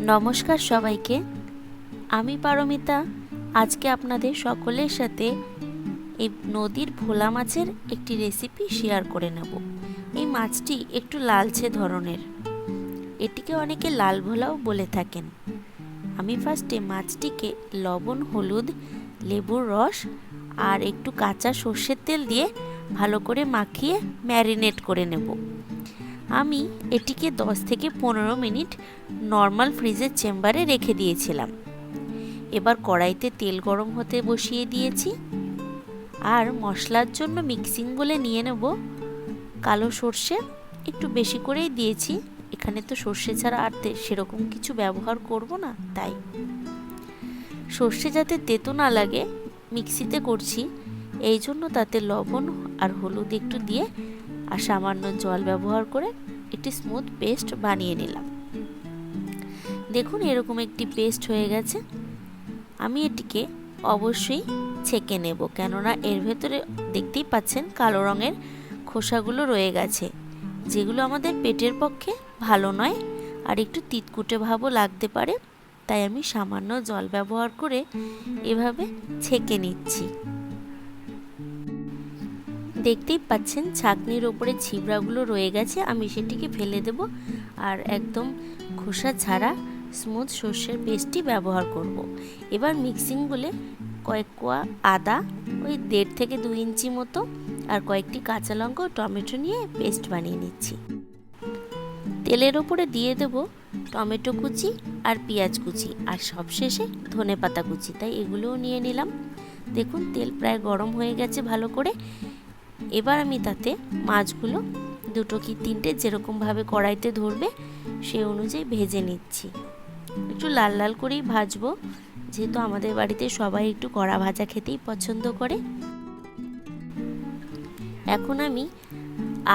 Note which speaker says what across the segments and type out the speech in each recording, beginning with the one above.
Speaker 1: নমস্কার সবাইকে। আমি পারমিতা। আজকে আপনাদের সকলের সাথে এই নদীর ভোলা মাছের একটি রেসিপি শেয়ার করে নেব। এই মাছটি একটু লালচে ধরনের। এটিকে অনেকে লাল ভোলাও বলে থাকেন। আমি ফার্স্টে মাছটিকে লবণ, হলুদ, লেবুর রস আর একটু কাঁচা সর্ষের তেল দিয়ে ভালো করে মাখিয়ে ম্যারিনেট করে নেব। আমি এটিকে 10 থেকে পনেরো মিনিট নর্মাল ফ্রিজের চেম্বারে রেখে দিয়েছিলাম। এবার কড়াইতে তেল গরম হতে বসিয়ে দিয়েছি। আর মশলার জন্য মিক্সিং বলে নিয়ে নেব। কালো সর্ষে একটু বেশি করেই দিয়েছি। এখানে তো সর্ষে ছাড়া আর সেরকম কিছু ব্যবহার করব না, তাই। সর্ষে যাতে তেতো না লাগে, মিক্সিতে করছি। এই জন্য তাতে লবণ আর হলুদ একটু দিয়ে আর সামান্য জল ব্যবহার করে একটি স্মুথ পেস্ট বানিয়ে নিলাম। দেখুন এরকম একটি পেস্ট হয়ে গেছে। আমি এটিকে অবশ্যই ছেঁকে নেব, কেননা এর ভেতরে দেখতেই পাচ্ছেন কালো রঙের খোসাগুলো রয়ে গেছে, যেগুলো আমাদের পেটের পক্ষে ভালো নয় আর একটু তিতকুটে ভাবও লাগতে পারে, তাই আমি সামান্য জল ব্যবহার করে এভাবে ছেঁকে নিচ্ছি। দেখতেই পাচ্ছেন ছাকনির ওপরে ছিবড়াগুলো রয়ে গেছে, আমি সেটিকে ফেলে দেব। আর একদম খোসা ছাড়া স্মুথ সর্ষের পেস্টটি ব্যবহার করব। এবার মিক্সিং বলে কয়েক কোয়া আদা, ওই দেড় থেকে দু ইঞ্চি মতো, আর কয়েকটি কাঁচা লঙ্কা ও টমেটো নিয়ে পেস্ট বানিয়ে নিচ্ছি। তেলের ওপরে দিয়ে দেব টমেটো কুচি আর পেঁয়াজ কুচি, আর সবশেষে ধনে পাতা কুচি, তাই এগুলোও নিয়ে নিলাম। দেখুন, তেল প্রায় গরম হয়ে গেছে ভালো করে। এবার আমি তাতে মাছগুলো দুটো কি তিনটে যেরকমভাবে কড়াইতে ধরবে সে অনুযায়ী ভেজে নিচ্ছি। একটু লাল লাল করেই ভাজবো, যেহেতু আমাদের বাড়িতে সবাই একটু কড়া ভাজা খেতেই পছন্দ করে। এখন আমি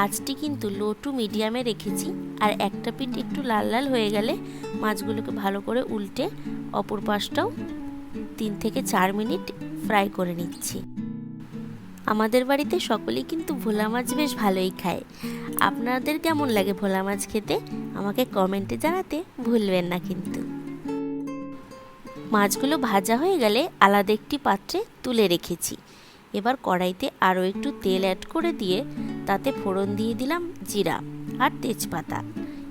Speaker 1: আঁচটি কিন্তু লো টু মিডিয়ামে রেখেছি, আর একটা পিঠ একটু লাল লাল হয়ে গেলে মাছগুলোকে ভালো করে উল্টে অপর পাশটাও তিন থেকে চার মিনিট ফ্রাই করে নিচ্ছি। আমাদের বাড়িতে সকলেই কিন্তু ভোলা মাছ বেশ ভালোই খায়। আপনাদের কেমন লাগে ভোলা মাছ খেতে? আমাকে কমেন্টে জানাতে ভুলবেন না কিন্তু। মাছগুলো ভাজা হয়ে গেলে আলাদা একটি পাত্রে তুলে রেখেছি। এবার কড়াইতে আরও একটু তেল অ্যাড করে দিয়ে তাতে ফোড়ন দিয়ে দিলাম জিরা আর তেজপাতা।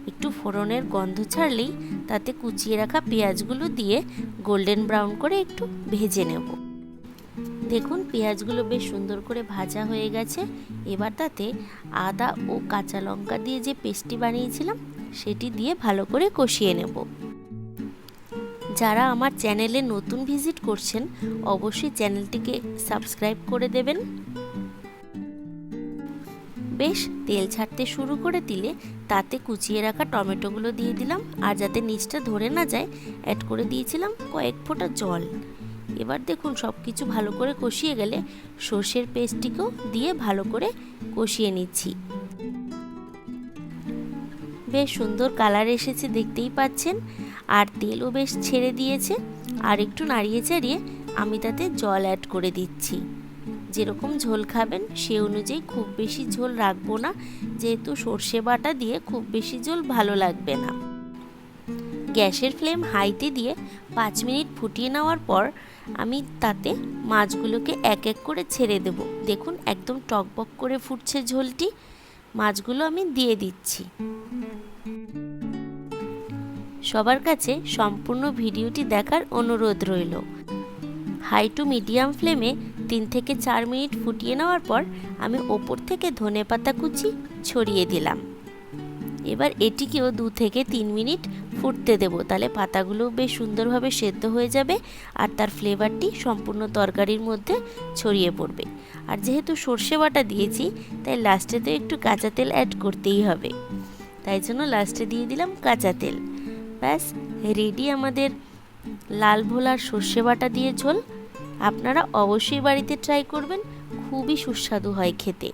Speaker 1: একটু ফোড়নের গন্ধ ছাড়লেই তাতে কুচিয়ে রাখা পেঁয়াজগুলো দিয়ে গোল্ডেন ব্রাউন করে একটু ভেজে নেব। দেখুন, পেঁয়াজগুলো বেশ সুন্দর করে ভাজা হয়ে গেছে। এবার তাতে আদা ও কাঁচা লঙ্কা দিয়ে যে পেস্টটি বানিয়েছিলাম, সেটি দিয়ে ভালো করে কষিয়ে নেব। যারা আমার চ্যানেলে নতুন ভিজিট করছেন, অবশ্যই চ্যানেলটিকে সাবস্ক্রাইব করে দেবেন। বেশ, তেল ছাড়তে শুরু করে দিলে তাতে কুচিয়ে রাখা টমেটোগুলো দিয়ে দিলাম। আর যাতে নিচটা ধরে না যায়, অ্যাড করে দিয়েছিলাম কয়েক ফোঁটা জল। এবার দেখুন সব কিছু ভালো করে কষিয়ে গেলে সর্ষের পেস্টটিকেও দিয়ে ভালো করে কষিয়ে নিচ্ছি। বেশ সুন্দর কালার এসেছে, দেখতেই পাচ্ছেন। আর তেলও বেশ ছেড়ে দিয়েছে। আর একটু নাড়িয়ে চাড়িয়ে আমি তাতে জল অ্যাড করে দিচ্ছি। যেরকম ঝোল খাবেন, সে অনুযায়ী খুব বেশি ঝোল রাখব না। যেহেতু সর্ষে বাটা দিয়ে খুব বেশি ঝোল ভালো লাগবে না। গ্যাসের ফ্লেম হাইতে দিয়ে পাঁচ মিনিট ফুটিয়ে নেওয়ার পর আমি তাতে মাছগুলোকে এক এক করে ছেড়ে দেব। দেখুন, একদম টকবক করে ফুটছে ঝোলটি। মাছগুলো আমি দিয়ে দিচ্ছি। সবার কাছে সম্পূর্ণ ভিডিওটি দেখার অনুরোধ রইল। হাই টু মিডিয়াম ফ্লেমে তিন থেকে চার মিনিট ফুটিয়ে নেওয়ার পর আমি ওপর থেকে ধনে পাতা কুচি ছড়িয়ে দিলাম। এবার এটিকেও দু থেকে তিন মিনিট ফুটতে দেব। তাহলে পাতাগুলো বেশ সুন্দরভাবে সেদ্ধ হয়ে যাবে আর তার ফ্লেভারটি সম্পূর্ণ তরকারির মধ্যে ছড়িয়ে পড়বে। আর যেহেতু সর্ষে বাটা দিয়েছি, তাই লাস্টে তো একটু কাঁচা তেল অ্যাড করতেই হবে। তাই জন্য লাস্টে দিয়ে দিলাম কাঁচা তেল। ব্যাস রেডি আমাদের লাল ভোলার সর্ষে বাটা দিয়ে ঝোল। আপনারা অবশ্যই বাড়িতে ট্রাই করবেন, খুবই সুস্বাদু হয় খেতে।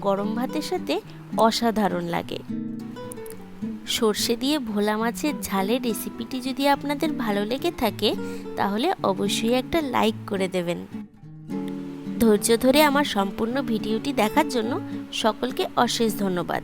Speaker 1: গরম ভাতের সাথে অসাধারণ লাগে। সর্ষে দিয়ে ভোলা মাছের ঝালের রেসিপিটি যদি আপনাদের ভালো লেগে থাকে, তাহলে অবশ্যই একটা লাইক করে দেবেন। ধৈর্য ধরে আমার সম্পূর্ণ ভিডিওটি দেখার জন্য সকলকে অশেষ ধন্যবাদ।